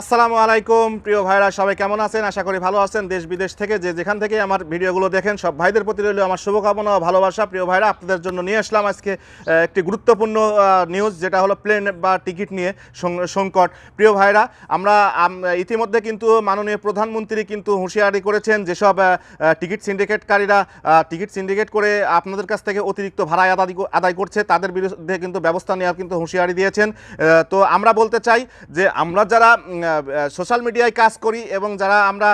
আসসালামু আলাইকুম, প্রিয় ভাইরা, সবাই কেমন আছেন? আশা করি ভালো আছেন। দেশ বিদেশ থেকে যে যেখান থেকে আমার ভিডিওগুলো দেখেন, সব ভাইদের প্রতি রইল আমার শুভকামনা ও ভালোবাসা। প্রিয় ভাইরা, আপনাদের জন্য নিয়ে আসলাম আজকে একটি গুরুত্বপূর্ণ নিউজ যেটা হলো প্লেন বা টিকিট নিয়ে সংকট। প্রিয় ভাইরা, আমরা ইতিমধ্যে কিন্তু মাননীয় প্রধানমন্ত্রী কিন্তু হুঁশিয়ারি করেছেন যেসব টিকিট সিন্ডিকেটকারীরা টিকিট সিন্ডিকেট করে আপনাদের কাছ থেকে অতিরিক্ত ভাড়া আদায় আদায় করছে, তাদের বিরুদ্ধে কিন্তু ব্যবস্থা নেওয়ার কিন্তু হুঁশিয়ারি দিয়েছেন। তো আমরা বলতে চাই যে আমরা যারা সোশ্যাল মিডিয়ায় কাজ করি এবং যারা আমরা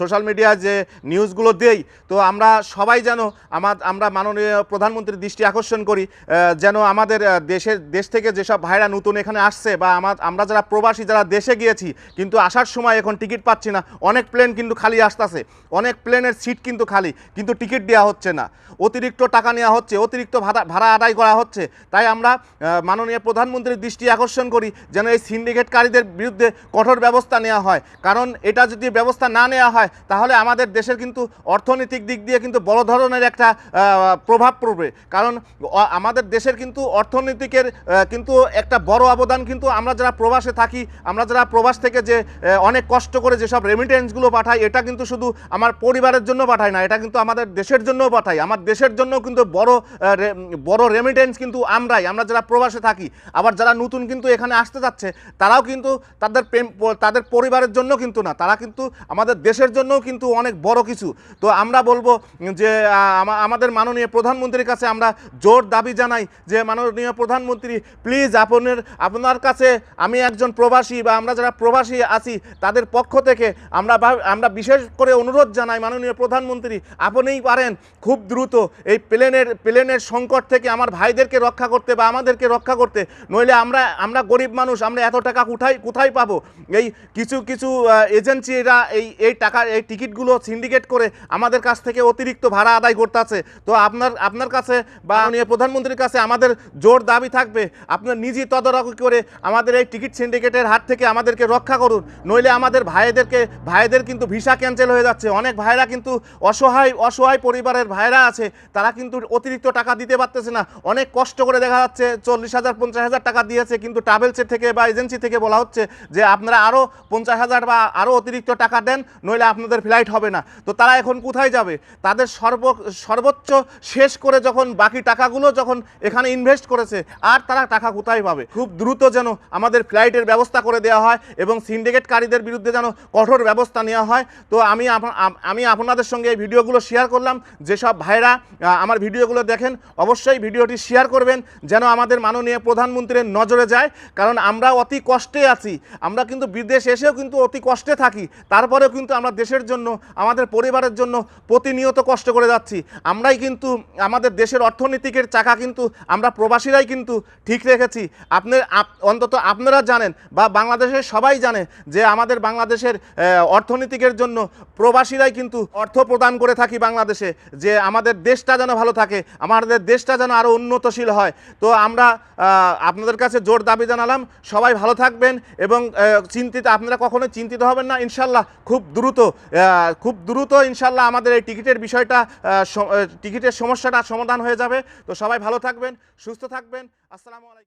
সোশ্যাল মিডিয়ায় যে নিউজগুলো দেই, তো আমরা সবাই যেন আমার, আমরা মাননীয় প্রধানমন্ত্রীর দৃষ্টি আকর্ষণ করি যেন আমাদের দেশের, দেশ থেকে যেসব ভাইরা নতুন এখানে আসছে বা আমার, আমরা যারা প্রবাসী, যারা দেশে গিয়েছি, কিন্তু আসার সময় এখন টিকিট পাচ্ছি না, অনেক প্লেন কিন্তু খালি আসতেছে, অনেক প্লেনের সিট কিন্তু খালি, কিন্তু টিকিট দেওয়া হচ্ছে না, অতিরিক্ত টাকা নেওয়া হচ্ছে, অতিরিক্ত ভাড়া ভাড়া আদায় করা হচ্ছে, তাই আমরা মাননীয় প্রধানমন্ত্রীর দৃষ্টি আকর্ষণ করি, যেন এই সিন্ডিকেটকারীদের বিরুদ্ধে কঠোর ব্যবস্থা নেওয়া হয়। কারণ এটা যদি ব্যবস্থা না নেওয়া হয়, তাহলে আমাদের দেশের কিন্তু অর্থনৈতিক দিক দিয়ে কিন্তু বড় ধরনের একটা প্রভাব পড়বে। কারণ আমাদের দেশের কিন্তু অর্থনৈতিকের কিন্তু একটা বড় অবদান কিন্তু আমরা যারা প্রবাসে থাকি, আমরা যারা প্রবাস থেকে যে অনেক কষ্ট করে যেসব রেমিটেন্সগুলো পাঠাই, এটা কিন্তু শুধু আমার পরিবারের জন্য পাঠাই না, এটা কিন্তু আমাদের দেশের জন্যও পাঠাই। আমার দেশের জন্য কিন্তু বড় বড় রেমিটেন্স কিন্তু আমরাই, আমরা যারা প্রবাসে থাকি। আবার যারা নতুন কিন্তু এখানে আসতে যাচ্ছে, তারাও কিন্তু তাদের প্রেম, তাদের পরিবারের জন্য কিন্তু না, তারা কিন্তু আমাদের দেশের জন্যও কিন্তু অনেক বড় কিছু। তো আমরা বলব যে আমাদের মাননীয় প্রধানমন্ত্রীর কাছে আমরা জোর দাবি জানাই যে, মাননীয় প্রধানমন্ত্রী প্লিজ আপনার আপনার কাছে আমি একজন প্রবাসী বা আমরা যারা প্রবাসী আছি, তাদের পক্ষ থেকে আমরা আমরা বিশেষ করে অনুরোধ জানাই মাননীয় প্রধানমন্ত্রী, আপনিই পারেন খুব দ্রুত এই প্লেনের প্লেনের সংকট থেকে আমার ভাইদেরকে রক্ষা করতে বা আমাদেরকে রক্ষা করতে। নইলে আমরা আমরা গরিব মানুষ, আমরা এত টাকা কোথায় কোথায় পাবো। এই কিছু কিছু এজেন্সিরা এই এই টাকা, এই টিকিটগুলো সিন্ডিকেট করে আমাদের কাছ থেকে অতিরিক্ত ভাড়া আদায় করতেছে তো আপনার আপনার কাছে বা প্রধানমন্ত্রীর কাছে আমাদের জোর দাবি থাকবে। আপনার নিজেই তদারকি করে আমাদের এই টিকিট সিন্ডিকেটের হাত থেকে আমাদেরকে রক্ষা করুন। নইলে আমাদের ভাইদেরকে, ভাইদের কিন্তু ভিসা ক্যান্সেল হয়ে যাচ্ছে। অনেক ভাইরা কিন্তু অসহায় অসহায় পরিবারের ভাইরা আছে। তারা কিন্তু অতিরিক্ত টাকা দিতে পারতেছে না। অনেক কষ্ট করে দেখা যাচ্ছে, চল্লিশ হাজার, পঞ্চাশ হাজার টাকা দিয়েছে। কিন্তু ট্রাভেলসের থেকে বা এজেন্সি থেকে বলা হচ্ছে যে আপনারা আরও পঞ্চাশ হাজার বা আরও অতিরিক্ত টাকা দেন, নইলে আপনাদের ফ্লাইট হবে না। তো তারা এখন কোথায় যাবে? তাদের সর্ব, সর্বোচ্চ শেষ করে যখন বাকি টাকাগুলো যখন এখানে ইনভেস্ট করেছে, আর তারা টাকা কোথায় পাবে? খুব দ্রুত যেন আমাদের ফ্লাইটের ব্যবস্থা করে দেওয়া হয় এবং সিন্ডিকেটকারীদের বিরুদ্ধে যেন কঠোর ব্যবস্থা নেওয়া হয়। তো আমি আমি আপনাদের সঙ্গে এই ভিডিওগুলো শেয়ার করলাম। যেসব ভাইরা আমার ভিডিওগুলো দেখেন, অবশ্যই ভিডিওটি শেয়ার করবেন, যেন আমাদের মাননীয় প্রধানমন্ত্রীর নজরে যায়। কারণ আমরা অতি কষ্টে আছি। আমরা কিন্তু বিদেশ এসেও কিন্তু অতি কষ্টে থাকি। তারপরেও কিন্তু আমরা দেশের জন্য, আমাদের পরিবারের জন্য প্রতিনিয়ত কষ্ট করে যাচ্ছি। আমরাই কিন্তু আমাদের দেশের অর্থনীতিকের চাকা কিন্তু আমরা প্রবাসীরাই কিন্তু ঠিক রেখেছি। আপনি, আপ- অন্তত আপনারা জানেন বা বাংলাদেশের সবাই জানে যে আমাদের বাংলাদেশের অর্থনীতিকের জন্য প্রবাসীরাই কিন্তু অর্থ প্রদান করে থাকি বাংলাদেশে, যে আমাদের দেশটা যেন ভালো থাকে, আমাদের দেশটা যেন আরও উন্নতশীল হয়। তো আমরা আপনাদের কাছে জোর দাবি জানালাম। সবাই ভালো থাকবেন এবং চিন্তিত, আপনারা কখনো চিন্তিত হবেন না। ইনশাল্লাহ খুব দ্রুত খুব দ্রুত ইনশাল্লাহ আমাদের এই টিকিটের বিষয়টা টিকিটের সমস্যাটা সমাধান হয়ে যাবে। তো সবাই ভালো থাকবেন, সুস্থ থাকবেন। আসসালামু আলাইকুম।